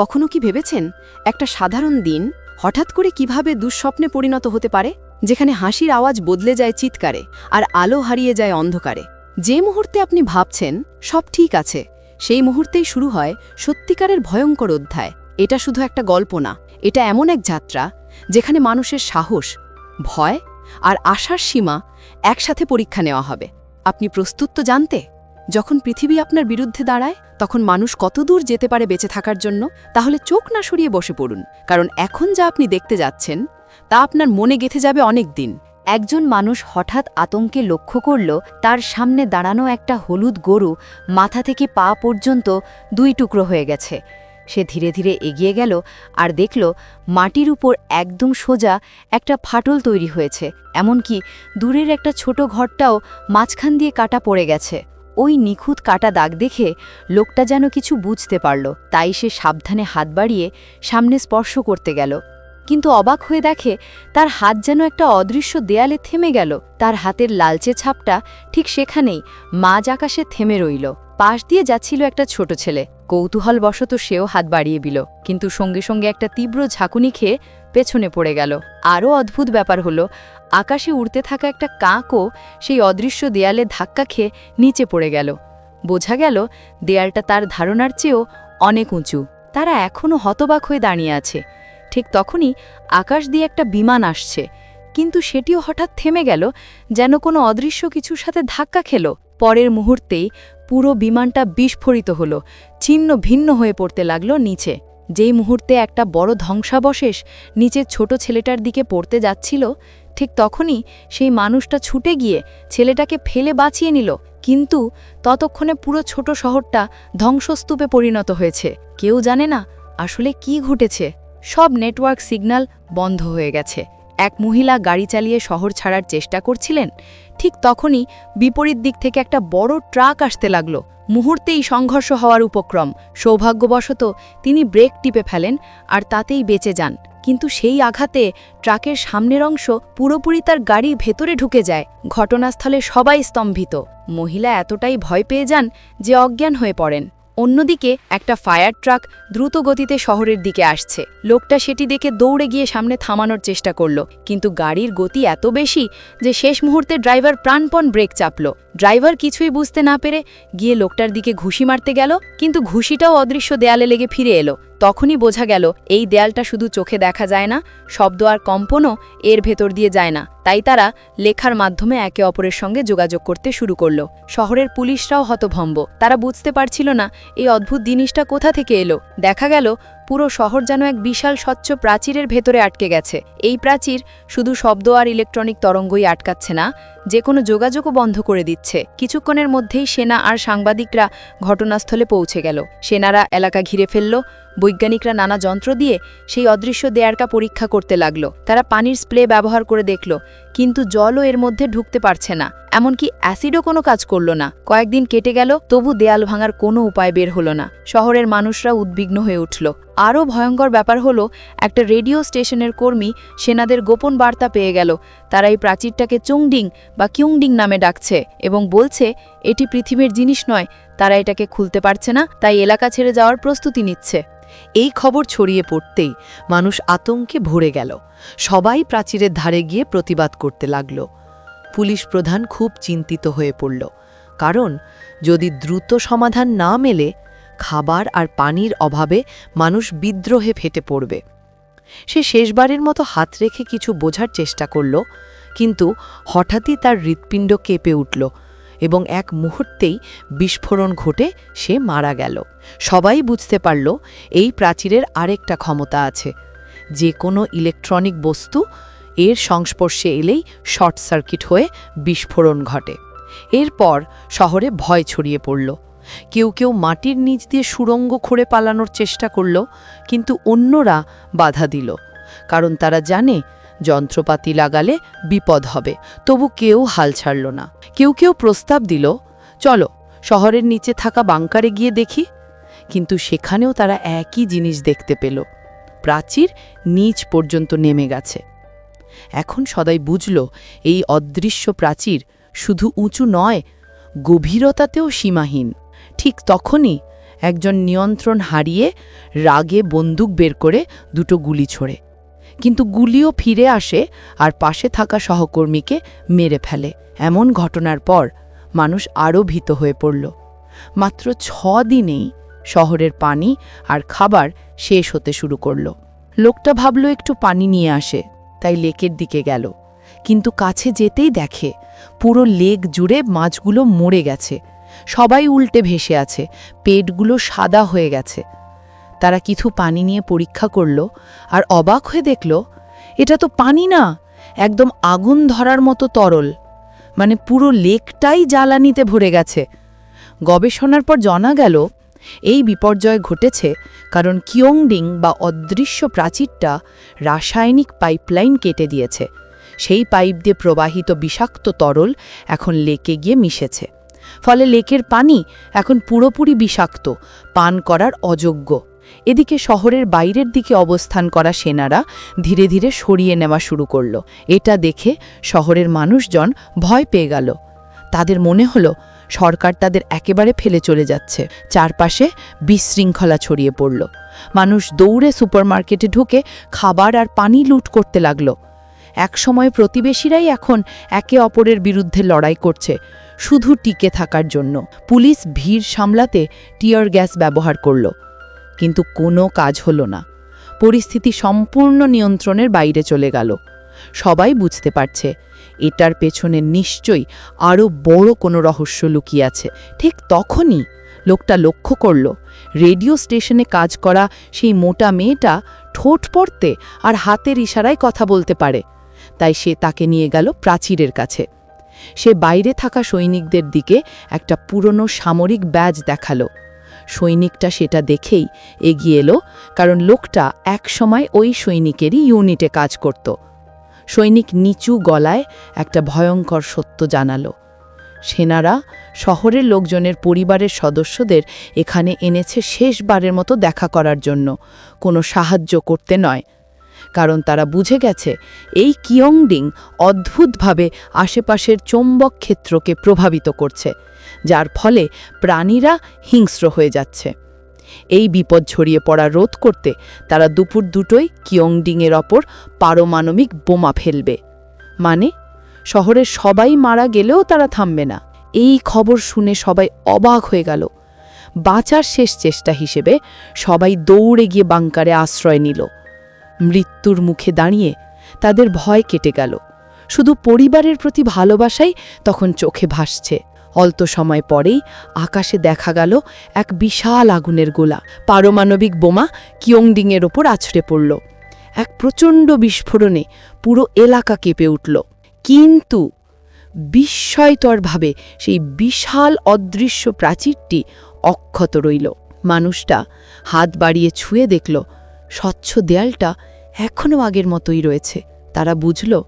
কখনো কি ভেবেছেন, একটা সাধারণ দিন হঠাৎ করে কীভাবে দুঃস্বপ্নে পরিণত হতে পারে? যেখানে হাসির আওয়াজ বদলে যায় চিৎকারে আর আলো হারিয়ে যায় অন্ধকারে। যে মুহূর্তে আপনি ভাবছেন, সব ঠিক আছে, সেই মুহূর্তেই শুরু হয় সত্যিকারের ভয়ঙ্কর অধ্যায়। এটা শুধু একটা গল্প না, এটা এমন এক যাত্রা যেখানে মানুষের সাহস, ভয় আর আশার সীমা একসাথে পরীক্ষা নেওয়া হবে। আপনি প্রস্তুত তো জানতে? যখন পৃথিবী আপনার বিরুদ্ধে দাঁড়ায়, তখন মানুষ কত দূর যেতে পারে বেঁচে থাকার জন্য, তাহলে চোখ না সরিয়ে বসে পড়ুন। কারণ এখন যা আপনি দেখতে যাচ্ছেন, তা আপনার মনে গেথে যাবে অনেক দিন। একজন মানুষ হঠাৎ আতঙ্কে লক্ষ্য করল, তার সামনে দাঁড়ানো একটা হলুদ গরু মাথা থেকে পা পর্যন্ত দুই টুকরো হয়ে গেছে। সে ধীরে ধীরে এগিয়ে গেল আর দেখল, মাটির উপর একদম সোজা একটা ফাটল তৈরি হয়েছে। এমনকি দূরের একটা ছোট ঘরটাও মাঝখান দিয়ে কাটা পড়ে গেছে। ওই নিখুঁত কাটা দাগ দেখে লোকটা যেন কিছু বুঝতে পারল, তাই সে সাবধানে হাত বাড়িয়ে সামনে স্পর্শ করতে গেল। কিন্তু অবাক হয়ে দেখে তার হাত যেন একটা অদৃশ্য দেয়ালে থেমে গেল, তার হাতের লালচে ছাপটা ঠিক সেখানেই, মাঝ আকাশে থেমে রইল। পাশ দিয়ে যাচ্ছিল একটা ছোট ছেলে। কৌতূহলবশত সেও হাত বাড়িয়ে দিল, কিন্তু সঙ্গে সঙ্গে একটা তীব্র ঝাঁকুনি খেয়ে পেছনে পড়ে গেল। আরও অদ্ভুত ব্যাপার হলো, আকাশে উড়তে থাকা একটা কাঁকও সেই অদৃশ্য দেয়ালে ধাক্কা খেয়ে নিচে পড়ে গেল। বোঝা গেল, দেয়ালটা তার ধারণার চেয়েও অনেক উঁচু। তারা এখনও হতবাক হয়ে দাঁড়িয়ে আছে। ঠিক তখনই আকাশ দিয়ে একটা বিমান আসছে, কিন্তু সেটিও হঠাৎ থেমে গেল, যেন কোনো অদৃশ্য কিছুর সাথে ধাক্কা খেল। পরের মুহূর্তেই পুরো বিমানটা বিস্ফোরিত হল, ছিন্ন ভিন্ন হয়ে পড়তে লাগল নিচে। যেই মুহূর্তে একটা বড় ধ্বংসাবশেষ নিচে ছোট ছেলেটার দিকে পড়তে যাচ্ছিল, ঠিক তখনই সেই মানুষটা ছুটে গিয়ে ছেলেটাকে ফেলে বাঁচিয়ে নিল। কিন্তু ততক্ষণে পুরো ছোট শহরটা ধ্বংসস্তূপে পরিণত হয়েছে। কেউ জানে না আসলে কি ঘটেছে। সব নেটওয়ার্ক সিগন্যাল বন্ধ হয়ে গেছে। এক মহিলা গাড়ি চালিয়ে শহর ছাড়ার চেষ্টা করছিলেন ঠিক তখনই বিপরীত দিক থেকে একটা বড় ট্রাক আসতে লাগল। মুহূর্তেই সংঘর্ষ হওয়ার উপক্রম। সৌভাগ্যবশত তিনি ব্রেক টিপে ফেলেন আর তাতেই বেঁচে যান। কিন্তু সেই আঘাতে ট্রাকের সামনের অংশ পুরোপুরি তার গাড়ির ভেতরে ঢুকে যায়। ঘটনাস্থলে সবাই স্তম্ভিত। মহিলা এতটাই ভয় পেয়ে যান যে অজ্ঞান হয়ে পড়েন। অন্যদিকে একটা ফায়ার ট্রাক দ্রুত গতিতে শহরের দিকে আসছে। লোকটা সেটি দেখে দৌড়ে গিয়ে সামনে থামানোর চেষ্টা করল, কিন্তু গাড়ির গতি এত বেশি যে শেষ মুহূর্তে ড্রাইভার প্রাণপণ ব্রেক চাপল। ড্রাইভার কিছুই বুঝতে না পেরে গিয়ে লোকটার দিকে ঘুষি মারতে গেল, কিন্তু ঘুষিটাও অদৃশ্য দেয়ালে লেগে ফিরে এলো। তখনই বোঝা গেল, এই দেয়ালটা শুধু চোখে দেখা যায় না, শব্দ আর কম্পনও এর ভেতর দিয়ে যায় না। তাই তারা লেখার মাধ্যমে একে অপরের সঙ্গে যোগাযোগ করতে শুরু করল। শহরের পুলিশরাও হতভম্ব। তারা বুঝতে পারছিল না, এই অদ্ভুত জিনিসটা কোথা থেকে এলো। দেখা গেল, পুরো শহর যেন এক বিশাল স্বচ্ছ প্রাচীরের ভেতরে আটকে গেছে। এই প্রাচীর শুধু শব্দ আর ইলেকট্রনিক তরঙ্গই আটকাচ্ছে না যে কোনো যোগাযোগও বন্ধ করে দিচ্ছে। কিছুক্ষণের মধ্যেই সেনা আর সাংবাদিকরা ঘটনাস্থলে পৌঁছে গেল। সেনারা এলাকা ঘিরে ফেলল। বৈজ্ঞানিকরা নানা যন্ত্র দিয়ে সেই অদৃশ্য দেয়ারকা পরীক্ষা করতে লাগল। তারা পানির স্প্রে ব্যবহার করে দেখল, কিন্তু জলও এর মধ্যে ঢুকতে পারছে না। এমনকি অ্যাসিডও কোনো কাজ করল না। কয়েকদিন কেটে গেল, তবু দেয়াল ভাঙার কোনো উপায় বের হলো না। শহরের মানুষরা উদ্বিগ্ন হয়ে উঠল। আরও ভয়ঙ্কর ব্যাপার হলো, একটা রেডিও স্টেশনের কর্মী সেনাদের গোপন বার্তা পেয়ে গেল। তারা এই প্রাচীরটাকে চুংডিং বা কিউংডিং নামে ডাকছে এবং বলছে, এটি পৃথিবীর জিনিস নয়, তারা এটাকে খুলতে পারছে না, তাই এলাকা ছেড়ে যাওয়ার প্রস্তুতি নিচ্ছে। এই খবর ছড়িয়ে পড়তেই মানুষ আতঙ্কে ভরে গেল। সবাই প্রাচীরের ধারে গিয়ে প্রতিবাদ করতে লাগল। পুলিশ প্রধান খুব চিন্তিত হয়ে পড়ল। কারণ, যদি দ্রুত সমাধান না মেলে, খাবার আর পানির অভাবে মানুষ বিদ্রোহে ফেটে পড়বে। সে শেষবারের মতো হাত রেখে কিছু বোঝার চেষ্টা করল, কিন্তু হঠাৎই তার হৃৎপিণ্ড কেঁপে উঠল এবং এক মুহূর্তেই বিস্ফোরণ ঘটে সে মারা গেল। সবাই বুঝতে পারল এই প্রাচীরের আরেকটা ক্ষমতা আছে। যে কোনো ইলেকট্রনিক বস্তু এর সংস্পর্শে এলেই শর্ট সার্কিট হয়ে বিস্ফোরণ ঘটে। এরপর শহরে ভয় ছড়িয়ে পড়ল। কেউ কেউ মাটির নিচ দিয়ে সুড়ঙ্গ খুঁড়ে পালানোর চেষ্টা করল, কিন্তু অন্যরা বাধা দিল। কারণ তারা জানে, যন্ত্রপাতি লাগালে বিপদ হবে, তবু কেউ হাল ছাড়ল না। কেউ কেউ প্রস্তাব দিল, চলো, শহরের নিচে থাকা বাংকারে গিয়ে দেখি। কিন্তু সেখানেও তারা একই জিনিস দেখতে পেল। প্রাচীর নিচ পর্যন্ত নেমে গেছে। এখন সদাই বুঝল, এই অদৃশ্য প্রাচীর শুধু উঁচু নয়, গভীরতাতেও সীমাহীন। ঠিক তখনই একজন নিয়ন্ত্রণ হারিয়ে রাগে বন্দুক বের করে দুটো গুলি ছোড়ে। কিন্তু গুলিও ফিরে আসে আর পাশে থাকা সহকর্মীকে মেরে ফেলে। এমন ঘটনার পর মানুষ আরও ভীত হয়ে পড়ল। মাত্র ছ দিনেই শহরের পানি আর খাবার শেষ হতে শুরু করল। লোকটা ভাবল একটু পানি নিয়ে আসে, তাই লেকের দিকে গেল। কিন্তু কাছে যেতেই দেখে পুরো লেক জুড়ে মাছগুলো মরে গেছে। সবাই উল্টে ভেসে আছে, পেটগুলো সাদা হয়ে গেছে। তারা কিছু পানি নিয়ে পরীক্ষা করল আর অবাক হয়ে দেখল, এটা তো পানি না, একদম আগুন ধরার মতো তরল। মানে পুরো লেকটাই জ্বালানিতে ভরে গেছে। গবেষণার পর জানা গেল, এই বিপর্যয় ঘটেছে কারণ কিয়ংডিং বা অদৃশ্য প্রাচীরটা রাসায়নিক পাইপলাইন কেটে দিয়েছে। সেই পাইপ দিয়ে প্রবাহিত বিষাক্ত তরল এখন লেকে গিয়ে মিশেছে। ফলে লেকের পানি এখন পুরোপুরি বিষাক্ত, পান করার অযোগ্য। এদিকে শহরের বাইরের দিকে অবস্থান করা সেনারা ধীরে ধীরে সরিয়ে নেওয়া শুরু করল। এটা দেখে শহরের মানুষজন ভয় পেয়ে গেল। তাদের মনে হলো, সরকার তাদের একেবারে ফেলে চলে যাচ্ছে। চারপাশে বিশৃঙ্খলা ছড়িয়ে পড়ল। মানুষ দৌড়ে সুপারমার্কেটে ঢুকে খাবার আর পানি লুট করতে লাগল। একসময় প্রতিবেশীরাই এখন একে অপরের বিরুদ্ধে লড়াই করছে, শুধু টিকে থাকার জন্য। পুলিশ ভিড় সামলাতে টিয়ার গ্যাস ব্যবহার করল, কিন্তু কোনো কাজ হলো না। পরিস্থিতি সম্পূর্ণ নিয়ন্ত্রণের বাইরে চলে গেল। সবাই বুঝতে পারছে, এটার পেছনে নিশ্চয়ই আরও বড় কোনো রহস্য লুকিয়ে আছে। ঠিক তখনই লোকটা লক্ষ্য করল, রেডিও স্টেশনে কাজ করা সেই মোটা মেয়েটা ঠোঁট পড়তে আর হাতের ইশারায় কথা বলতে পারে। তাই সে তাকে নিয়ে গেল প্রাচীরের কাছে। সে বাইরে থাকা সৈনিকদের দিকে একটা পুরনো সামরিক ব্যাজ দেখাল। সৈনিকটা সেটা দেখেই এগিয়ে এলো, কারণ লোকটা একসময় ওই সৈনিকেরই ইউনিটে কাজ করত। সৈনিক নিচু গলায় একটা ভয়ঙ্কর সত্য জানালো। সেনারা শহরের লোকজনের পরিবারের সদস্যদের এখানে এনেছে শেষবারের মতো দেখা করার জন্য। কোনো সাহায্য করতে নয়। কারণ তারা বুঝে গেছে এই কিয়ংডিং অদ্ভুতভাবে আশেপাশের চৌম্বক ক্ষেত্রকে প্রভাবিত করছে, যার ফলে প্রাণীরা হিংস্র হয়ে যাচ্ছে। এই বিপদ ছড়িয়ে পড়া রোধ করতে তারা দুপুর দুটোই কিয়ংডিংয়ের ওপর পারমাণবিক বোমা ফেলবে। মানে শহরের সবাই মারা গেলেও তারা থামবে না। এই খবর শুনে সবাই অবাক হয়ে গেল। বাঁচার শেষ চেষ্টা হিসেবে সবাই দৌড়ে গিয়ে বাংকারে আশ্রয় নিল। মৃত্যুর মুখে দাঁড়িয়ে তাদের ভয় কেটে গেল। শুধু পরিবারের প্রতি ভালোবাসাই তখন চোখে ভাসছে। অল্প সময় পরেই আকাশে দেখা গেল এক বিশাল আগুনের গোলা। পারমাণবিক বোমা কিয়ংডিংয়ের ওপর আছড়ে পড়ল। এক প্রচণ্ড বিস্ফোরণে পুরো এলাকা কেঁপে উঠল। কিন্তু বিস্ময়তরভাবে সেই বিশাল অদৃশ্য প্রাচীরটি অক্ষত রইল। মানুষটা হাত বাড়িয়ে ছুঁয়ে দেখল স্বচ্ছ দেয়ালটা এখনও আগের মতোই রয়েছে। তারা বুঝল,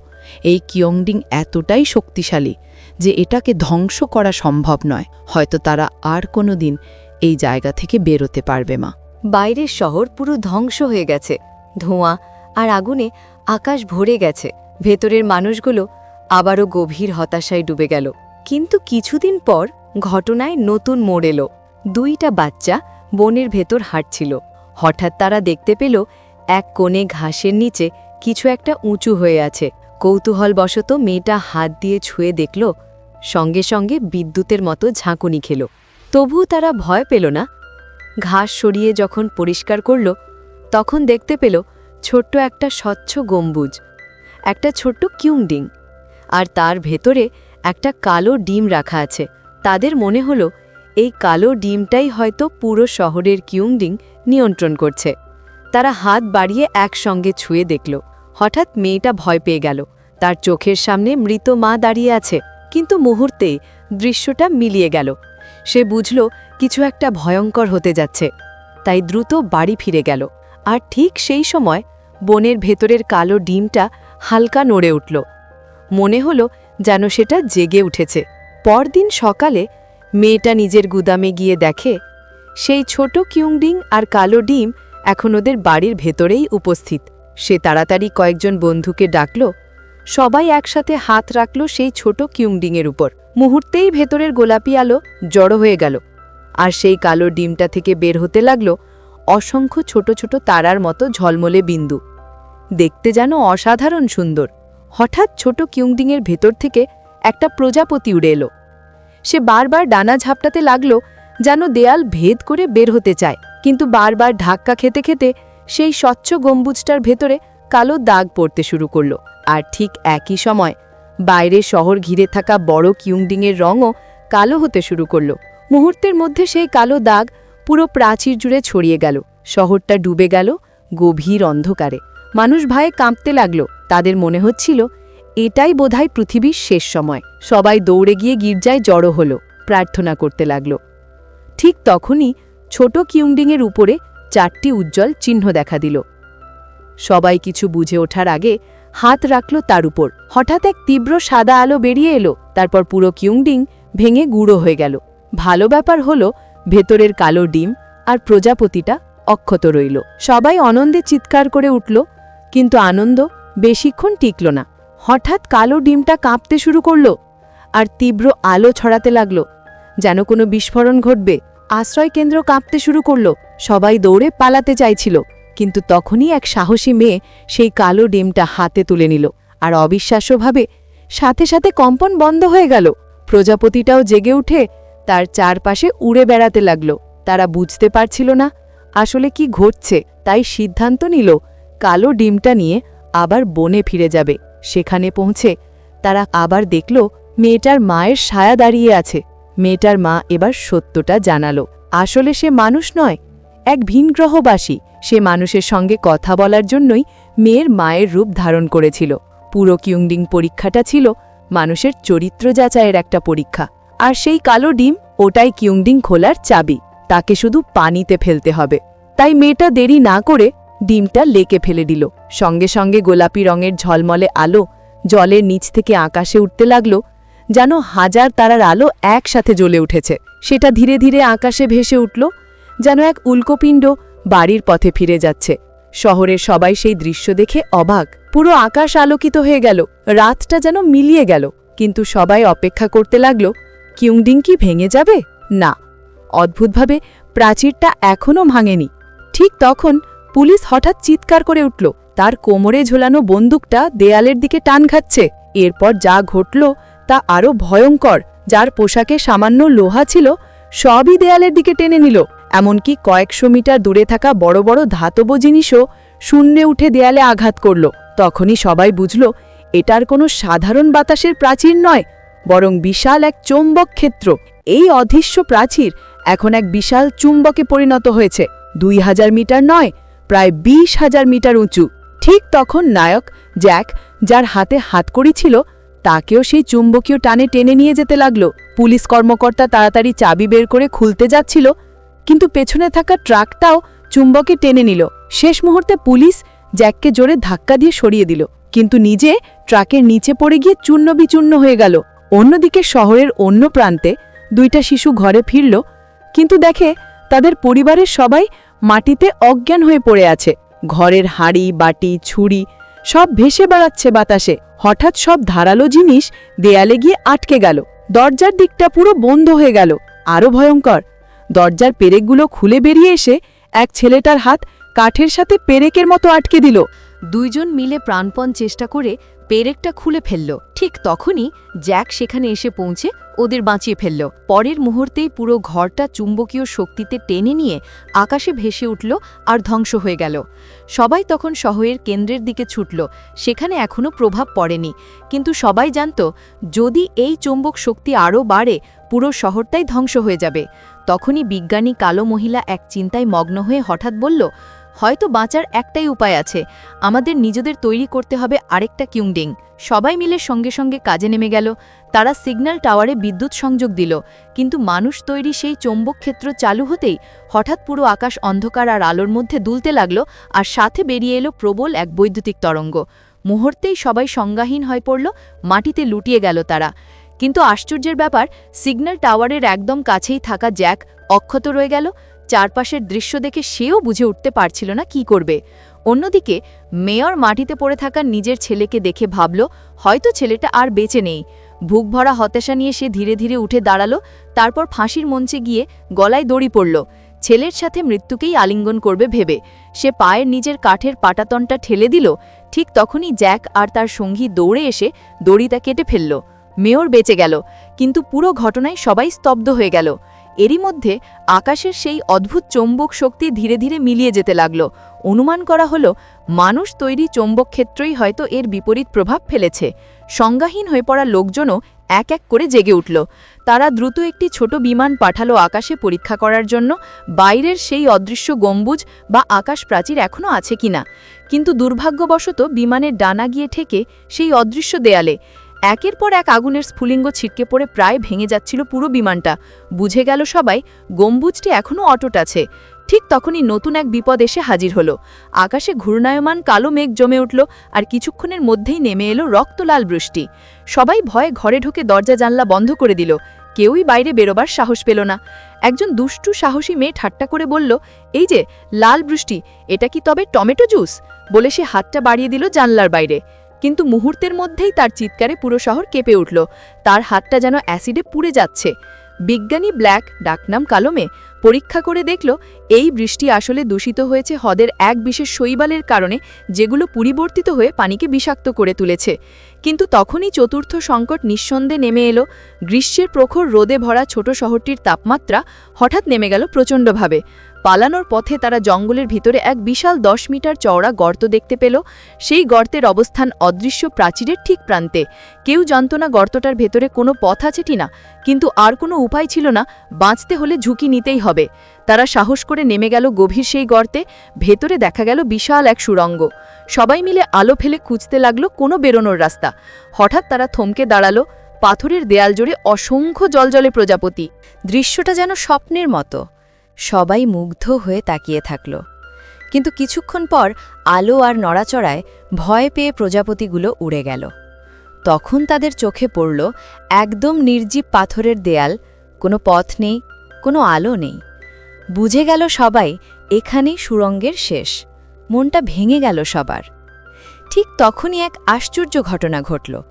এই কিয়ংডিং এতটাই শক্তিশালী যে এটাকে ধ্বংস করা সম্ভব নয়। হয়তো তারা আর কোনো দিন এই জায়গা থেকে বেরোতে পারবে মা বাইরের শহর পুরো ধ্বংস হয়ে গেছে। ধোঁয়া আর আগুনে আকাশ ভরে গেছে। ভেতরের মানুষগুলো আবারও গভীর হতাশায় ডুবে গেল। কিন্তু কিছুদিন পর ঘটনায় নতুন মোড় এলো। দুইটা বাচ্চা বনের ভেতর হাঁটছিল। হঠাৎ তারা দেখতে পেল এক কোণে ঘাসের নিচে কিছু একটা উঁচু হয়ে আছে। কৌতূহলবশত মেয়েটা হাত দিয়ে ছুঁয়ে দেখল, সঙ্গে সঙ্গে বিদ্যুতের মতো ঝাঁকুনি খেল। তবুও তারা ভয় পেল না। ঘাস সরিয়ে যখন পরিষ্কার করল, তখন দেখতে পেল ছোট্ট একটা স্বচ্ছ গম্বুজ, একটা ছোট্ট কিউংডিং, আর তার ভেতরে একটা কালো ডিম রাখা আছে। তাদের মনে হলো, এই কালো ডিমটাই হয়তো পুরো শহরের কিউংডিং নিয়ন্ত্রণ করছে। তারা হাত বাড়িয়ে একসঙ্গে ছুঁয়ে দেখল। হঠাৎ মেয়েটা ভয় পেয়ে গেল। তার চোখের সামনে মৃত মা দাঁড়িয়ে আছে, কিন্তু মুহূর্তেই দৃশ্যটা মিলিয়ে গেল। সে বুঝল কিছু একটা ভয়ঙ্কর হতে যাচ্ছে, তাই দ্রুত বাড়ি ফিরে গেল। আর ঠিক সেই সময় বনের ভেতরের কালো ডিমটা হালকা নড়ে উঠল। মনে হলো যেন সেটা জেগে উঠেছে। পরদিন সকালে মেয়েটা নিজের গুদামে গিয়ে দেখে সেই ছোট কিউংডিং আর কালো ডিম এখন ওদের বাড়ির ভেতরেই উপস্থিত। সে তাড়াতাড়ি কয়েকজন বন্ধুকে ডাকল। সবাই একসাথে হাত রাখল সেই ছোট কিউংডিংয়ের উপর। মুহূর্তেই ভেতরের গোলাপি আলো জড়ো হয়ে গেল। আর সেই কালো ডিমটা থেকে বের হতে লাগল অসংখ্য ছোট ছোট তারার মতো ঝলমলে বিন্দু। দেখতে যেন অসাধারণ সুন্দর। হঠাৎ ছোট কিউংডিংয়ের ভেতর থেকে একটা প্রজাপতি উড়ে এলো। সে বারবার ডানা ঝাপটাতে লাগল যেন দেয়াল ভেদ করে বের হতে চায়। কিন্তু বারবার ধাক্কা খেতে খেতে সেই স্বচ্ছ গম্বুজটার ভেতরে কালো দাগ পড়তে শুরু করল। আর ঠিক একই সময় বাইরে শহর ঘিরে থাকা বড় কিউংডিংয়ের রঙও কালো হতে শুরু করল। মুহূর্তের মধ্যে সেই কালো দাগ পুরো প্রাচীর জুড়ে ছড়িয়ে গেল। শহরটা ডুবে গেল গভীর অন্ধকারে। মানুষ ভয়ে কাঁপতে লাগল। তাদের মনে হচ্ছিল, এটাই বোধহয় পৃথিবীর শেষ সময়। সবাই দৌড়ে গিয়ে গির্জায় জড়ো হলো, প্রার্থনা করতে লাগল। ঠিক তখনই ছোট কিউংডিংয়ের উপরে চারটি উজ্জ্বল চিহ্ন দেখা দিল। সবাই কিছু বুঝে ওঠার আগে হাত রাখল তার উপর। হঠাৎ এক তীব্র সাদা আলো বেরিয়ে এলো, তারপর পুরো কিউংডিং ভেঙে গুঁড়ো হয়ে গেল। ভালো ব্যাপার হলো, ভেতরের কালো ডিম আর প্রজাপতিটা অক্ষত রইল। সবাই আনন্দে চিৎকার করে উঠল, কিন্তু আনন্দ বেশিক্ষণ টিকল না। হঠাৎ কালো ডিমটা কাঁপতে শুরু করল, আর তীব্র আলো ছড়াতে লাগল, যেন কোনো বিস্ফোরণ ঘটবে। আশ্রয় কেন্দ্র কাঁপতে শুরু করল। সবাই দৌড়ে পালাতে চাইছিল, কিন্তু তখনই এক সাহসী মেয়ে সেই কালো ডিমটা হাতে তুলে নিল আর অবিশ্বাস্যভাবে সাথে সাথে কম্পন বন্ধ হয়ে গেল। প্রজাপতিটাও জেগে উঠে তার চারপাশে উড়ে বেড়াতে লাগল। তারা বুঝতে পারছিল না আসলে কি ঘটছে, তাই সিদ্ধান্ত নিল কালো ডিমটা নিয়ে আবার বনে ফিরে যাবে। সেখানে পৌঁছে তারা আবার দেখল মেয়েটার মায়ের সায়া দাঁড়িয়ে আছে। মেয়েটার মা এবার সত্যটা জানালো। আসলে সে মানুষ নয়, এক ভিনগ্রহবাসী। সে মানুষের সঙ্গে কথা বলার জন্যই মেয়ের মায়ের রূপ ধারণ করেছিল। পুরো কিউংডিং পরীক্ষাটা ছিল মানুষের চরিত্র যাচাইয়ের একটা পরীক্ষা। আর সেই কালো ডিম, ওটাই কিউংডিং খোলার চাবি। তাকে শুধু পানিতে ফেলতে হবে। তাই মেয়েটা দেরি না করে ডিমটা লেকে ফেলে দিল। সঙ্গে সঙ্গে গোলাপি রঙের ঝলমলে আলো জলের নিচ থেকে আকাশে উঠতে লাগল যেন হাজার তারার আলো একসাথে জ্বলে উঠেছে। সেটা ধীরে ধীরে আকাশে ভেসে উঠল, যেন এক উল্কপিণ্ড বাড়ির পথে ফিরে যাচ্ছে। শহরের সবাই সেই দৃশ্য দেখে অবাক। পুরো আকাশ আলোকিত হয়ে গেল, রাতটা যেন মিলিয়ে গেল। কিন্তু সবাই অপেক্ষা করতে লাগল, কিউংডিং কি ভেঙে যাবে? না, অদ্ভুতভাবে প্রাচীরটা এখনও ভাঙেনি। ঠিক তখন পুলিশ হঠাৎ চিৎকার করে উঠল, তার কোমরে ঝোলানো বন্দুকটা দেয়ালের দিকে টান খাচ্ছে। এরপর যা ঘটল তা আরও ভয়ঙ্কর, যার পোশাকে সামান্য লোহা ছিল, সবই দেয়ালের দিকে টেনে নিল। এমনকি কয়েকশো মিটার দূরে থাকা বড় বড় ধাতব জিনিসও শূন্যে উঠে দেয়ালে আঘাত করল। তখনই সবাই বুঝল, এটার কোনো সাধারণ বাতাসের প্রাচীর নয়, বরং বিশাল এক চৌম্বক ক্ষেত্র। এই অদৃশ্য প্রাচীর এখন এক বিশাল চুম্বকে পরিণত হয়েছে। দুই হাজার মিটার নয়, প্রায় বিশ হাজার মিটার উঁচু। ঠিক তখন নায়ক জ্যাক, যার হাতে হাতকড়ি ছিল তাকেও সেই চুম্বকীয় টানে টেনে নিয়ে যেতে লাগল। পুলিশ কর্মকর্তা তাড়াতাড়ি চাবি বের করে খুলতে যাচ্ছিল, কিন্তু পেছনে থাকা ট্রাকটাও চুম্বকে টেনে নিল। শেষ মুহূর্তে পুলিশ জ্যাককে জোরে ধাক্কা দিয়ে সরিয়ে দিল, কিন্তু নিজে ট্রাকের নিচে পড়ে গিয়ে চূর্ণ বিচূর্ণ হয়ে গেল। অন্যদিকে শহরের অন্য প্রান্তে দুইটা শিশু ঘরে ফিরল, কিন্তু দেখে তাদের পরিবারের সবাই মাটিতে অজ্ঞান হয়ে পড়ে আছে। ঘরের হাড়ি, বাটি, ছুরি সব ভেসে বেড়াচ্ছে বাতাসে। হঠাৎ সব ধারালো জিনিস দেয়ালে গিয়ে আটকে গেল। দরজার দিকটা পুরো বন্ধ হয়ে গেল। আরও ভয়ঙ্কর। দরজার পেরেকগুলো খুলে বেরিয়ে এসে এক ছেলেটার হাত কাঠের সাথে পেরেকের মতো আটকে দিল। দুইজন মিলে প্রাণপণ চেষ্টা করে পেরেকটা খুলে ফেলল। ঠিক তখনই জ্যাক সেখানে এসে পৌঁছে ওদের বাঁচিয়ে ফেলল। পরের মুহূর্তেই পুরো ঘরটা চুম্বকীয় শক্তিতে টেনে নিয়ে আকাশে ভেসে উঠল আর ধ্বংস হয়ে গেল। সবাই তখন শহরের কেন্দ্রের দিকে ছুটল। সেখানে এখনও প্রভাব পড়েনি। কিন্তু সবাই জানত, যদি এই চুম্বক শক্তি আরও বাড়ে, পুরো শহরটাই ধ্বংস হয়ে যাবে। তখনই বিজ্ঞানী কালো মহিলা এক চিন্তায় মগ্ন হয়ে হঠাৎ বলল হয়তো বাঁচার একটাই উপায় আছে। আমাদের নিজেদের তৈরি করতে হবে আরেকটা কিউংডিং। সবাই মিলে সঙ্গে সঙ্গে কাজে নেমে গেল। তারা সিগন্যাল টাওয়ারে বিদ্যুৎ সংযোগ দিল। কিন্তু মানুষ তৈরি সেই চৌম্বক ক্ষেত্র চালু হতেই হঠাৎ পুরো আকাশ অন্ধকার আর আলোর মধ্যে দুলতে লাগল আর সাথে বেরিয়ে এলো প্রবল এক বৈদ্যুতিক তরঙ্গ। মুহূর্তেই সবাই সংজ্ঞাহীন হয়ে পড়ল, মাটিতে লুটিয়ে গেল তারা। কিন্তু আশ্চর্যের ব্যাপার, সিগন্যাল টাওয়ারের একদম কাছেই থাকা জ্যাক অক্ষত রয়ে গেল। চারপাশের দৃশ্য দেখে সেও বুঝে উঠতে পারছিল না কি করবে। অন্যদিকে, মেয়র মাটিতে পড়ে থাকা নিজের ছেলেকে দেখে ভাবল, হয়তো ছেলেটা আর বেঁচে নেই। বুক ভরা হতাশা নিয়ে সে ধীরে ধীরে উঠে দাঁড়াল, তারপর ফাঁসির মঞ্চে গিয়ে গলায় দড়ি পড়ল। ছেলের সাথে মৃত্যুকেই আলিঙ্গন করবে ভেবে, সে পায়ের নিজের কাঠের পাটাতনটা ঠেলে দিল, ঠিক তখনই জ্যাক আর তার সঙ্গী দৌড়ে এসে দড়িটা কেটে ফেলল। মেয়র বেঁচে গেল, কিন্তু পুরো ঘটনায় সবাই স্তব্ধ হয়ে গেল। এরই মধ্যে আকাশের সেই অদ্ভুত চৌম্বক শক্তি ধীরে ধীরে মিলিয়ে যেতে লাগল। অনুমান করা হলো, মানুষ তৈরি চৌম্বক ক্ষেত্রই হয়তো এর বিপরীত প্রভাব ফেলেছে। সংজ্ঞাহীন হয়ে পড়া লোকজনও এক এক করে জেগে উঠল। তারা দ্রুত একটি ছোট বিমান পাঠালো আকাশে পরীক্ষা করার জন্য, বাইরের সেই অদৃশ্য গম্বুজ বা আকাশ প্রাচীর এখনও আছে কিনা। কিন্তু দুর্ভাগ্যবশত বিমানের ডানা গিয়ে ঠেকে সেই অদৃশ্য দেয়ালে একের পর এক আগুনের স্ফুলিঙ্গ ছিটকে পড়ে প্রায় ভেঙে যাচ্ছিল পুরো বিমানটা। বুঝে গেল সবাই, গম্বুজটি এখনও অটট আছে। ঠিক তখনই নতুন এক বিপদ এসে হাজির হলো। আকাশে ঘূর্ণায়মান কালো মেঘ জমে উঠল আর কিছুক্ষণের মধ্যেই নেমে এলো রক্তলাল বৃষ্টি। সবাই ভয়ে ঘরে ঢুকে দরজা জানলা বন্ধ করে দিল। কেউই বাইরে বেরোবার সাহস পেল না। একজন দুষ্টু সাহসী মেয়ে ঠাট্টা করে বলল, এই যে, লাল বৃষ্টি, এটা কি তবে টমেটো জুস? বলে সে হাতটা বাড়িয়ে দিল জানলার বাইরে। কিন্তু মুহূর্তের মধ্যেই তার চিৎকারে পুরো শহর কেঁপে উঠল। তার হাতটা যেন অ্যাসিডে পুড়ে যাচ্ছে। বিজ্ঞানী ব্ল্যাক, ডাকনাম কালমে, পরীক্ষা করে দেখল, এই বৃষ্টি আসলে দূষিত হয়েছে হ্রদের এক বিশেষ শৈবালের কারণে, যেগুলো পরিবর্তিত হয়ে পানিকে বিষাক্ত করে তুলেছে। কিন্তু তখনই চতুর্থ সংকট নিঃসন্দেহে নেমে এলো। গ্রীষ্মের প্রখর রোদে ভরা ছোট শহরটির তাপমাত্রা হঠাৎ নেমে গেল প্রচণ্ডভাবে। পালানোর পথে তারা জঙ্গলের ভিতরে এক বিশাল দশ মিটার চওড়া গর্ত দেখতে পেল। সেই গর্তের অবস্থান অদৃশ্য প্রাচীরের ঠিক প্রান্তে। কেউ জানত না গর্তটার ভেতরে কোনো পথ আছে কিনা কিন্তু আর কোনো উপায় ছিল না, বাঁচতে হলে ঝুঁকি নিতেই হবে। তারা সাহস করে নেমে গেল গভীর সেই গর্তে, ভেতরে দেখা গেল বিশাল এক সুড়ঙ্গ সবাই মিলে আলো ফেলে খুঁজতে লাগল কোনো বেরোনোর রাস্তা। হঠাৎ তারা থমকে দাঁড়াল পাথরের দেয়াল জুড়ে অসংখ্য জলজলে প্রজাপতি। দৃশ্যটা যেন স্বপ্নের মতো। সবাই মুগ্ধ হয়ে তাকিয়ে থাকল। কিন্তু কিছুক্ষণ পর আলো আর নড়াচড়ায় ভয় পেয়ে প্রজাপতিগুলো উড়ে গেল। তখন তাদের চোখে পড়ল একদম নির্জীব পাথরের দেয়াল। কোনো পথ নেই, কোনো আলো নেই। বুঝে গেল সবাই এখানেই সুরঙ্গের শেষ। মনটা ভেঙে গেল সবার। ঠিক তখনই এক আশ্চর্য ঘটনা ঘটল।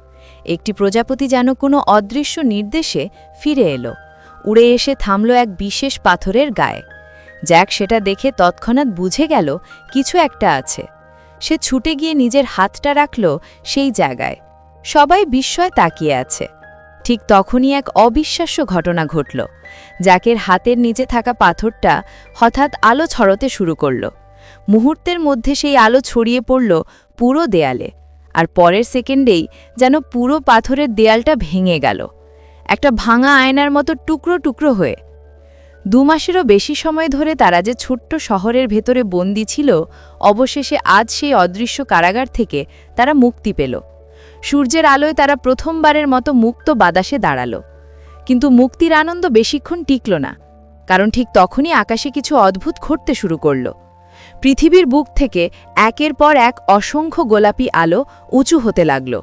একটি প্রজাপতি যেন কোনো অদৃশ্য নির্দেশে ফিরে এলো। উড়ে এসে থামল এক বিশেষ পাথরের গায়ে। জ্যাক সেটা দেখে তৎক্ষণাৎ বুঝে গেল কিছু একটা আছে। সে ছুটে গিয়ে নিজের হাতটা রাখল সেই জায়গায়। সবাই বিস্ময় তাকিয়ে আছে। ঠিক তখনই এক অবিশ্বাস্য ঘটনা ঘটল। জ্যাকের হাতের নিচে থাকা পাথরটা হঠাৎ আলো ছড়তে শুরু করল। মুহূর্তের মধ্যে সেই আলো ছড়িয়ে পড়ল পুরো দেয়ালে, আর পরের সেকেন্ডেই যেন পুরো পাথরের দেয়ালটা ভেঙে গেল। একটা ভাঙা আয়নার মতো টুকরো টুকরো হয়ে। দু মাসেরও বেশি সময় ধরে তারা যে ছোট্ট শহরের ভেতরে বন্দি ছিল, অবশেষে আজ সেই অদৃশ্য কারাগার থেকে তারা মুক্তি পেল। সূর্যের আলোয় তারা প্রথমবারের মতো মুক্ত বাতাসে দাঁড়াল। কিন্তু মুক্তির আনন্দ বেশিক্ষণ টিকল না, কারণ ঠিক তখনই আকাশে কিছু অদ্ভুত ঘটতে শুরু করল। পৃথিবীর বুক থেকে একের পর এক অসংখ্য গোলাপি আলো উঁচু হতে লাগল,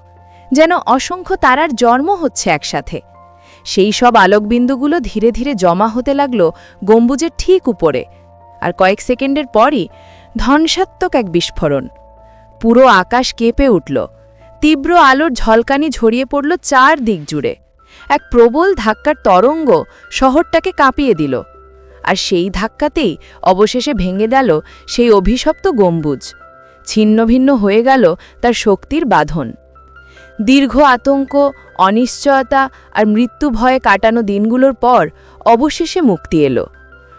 যেন অসংখ্য তারার জন্ম হচ্ছে একসাথে। সেই সব আলোকবিন্দুগুলো ধীরে ধীরে জমা হতে লাগল গম্বুজের ঠিক উপরে, আর কয়েক সেকেন্ডের পরই ধ্বংসাত্মক এক বিস্ফোরণ। পুরো আকাশ কেঁপে উঠল, তীব্র আলোর ঝলকানি ঝরিয়ে পড়ল চার দিক জুড়ে। এক প্রবল ধাক্কার তরঙ্গ শহরটাকে কাঁপিয়ে দিল। আর সেই ধাক্কাতেই অবশেষে ভেঙে গেল সেই অভিশপ্ত গম্বুজ। ছিন্নভিন্ন হয়ে গেল তার শক্তির বাঁধন। দীর্ঘ আতঙ্ক, অনিশ্চয়তা আর মৃত্যু ভয়ে কাটানো দিনগুলোর পর অবশেষে মুক্তি এলো।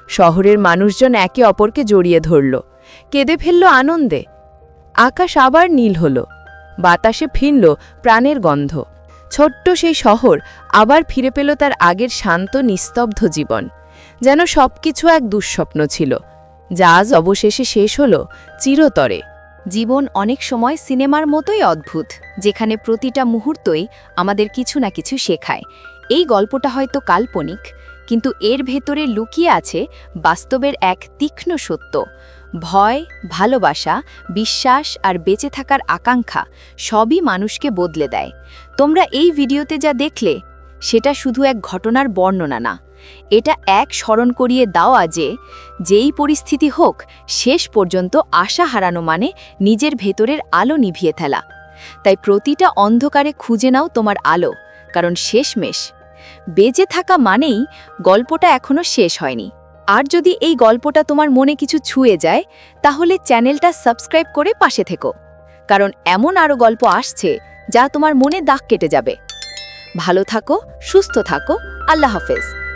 শহরের মানুষজন একে অপরকে জড়িয়ে ধরল। কেঁদে ফেলল আনন্দে। আকাশ আবার নীল হল। বাতাসে ফিরল প্রাণের গন্ধ। ছোট্ট সেই শহর আবার ফিরে পেল তার আগের শান্ত, নিস্তব্ধ জীবন। যেন সব কিছু এক দুঃস্বপ্ন ছিল, যা আজ অবশেষে শেষ হল চিরতরে। জীবন অনেক সময় সিনেমার মতোই অদ্ভুত, যেখানে প্রতিটা মুহূর্তই আমাদের কিছু না কিছু শেখায়। এই গল্পটা হয়তো কাল্পনিক, কিন্তু এর ভেতরে লুকিয়ে আছে বাস্তবের এক তীক্ষ্ণ সত্য। ভয়, ভালোবাসা, বিশ্বাস আর বেঁচে থাকার আকাঙ্ক্ষা সবই মানুষকে বদলে দেয়। তোমরা এই ভিডিওতে যা দেখলে, সেটা শুধু এক ঘটনার বর্ণনা না এটা এক স্মরণ করিয়ে দেওয়া যে, যেই পরিস্থিতি হোক, শেষ পর্যন্ত আশা হারানো মানে নিজের ভেতরের আলো নিভিয়ে ফেলা। তাই প্রতিটা অন্ধকারে খুঁজে নাও তোমার আলো, কারণ শেষমেশ। বেঁচে থাকা মানেই গল্পটা এখনও শেষ হয়নি। আর যদি এই গল্পটা তোমার মনে কিছু ছুঁয়ে যায়, তাহলে চ্যানেলটা সাবস্ক্রাইব করে পাশে থেকো। কারণ এমন আরও গল্প আসছে, যা তোমার মনে দাগ কেটে যাবে। ভালো থাকো, সুস্থ থাকো, আল্লাহ হাফেজ।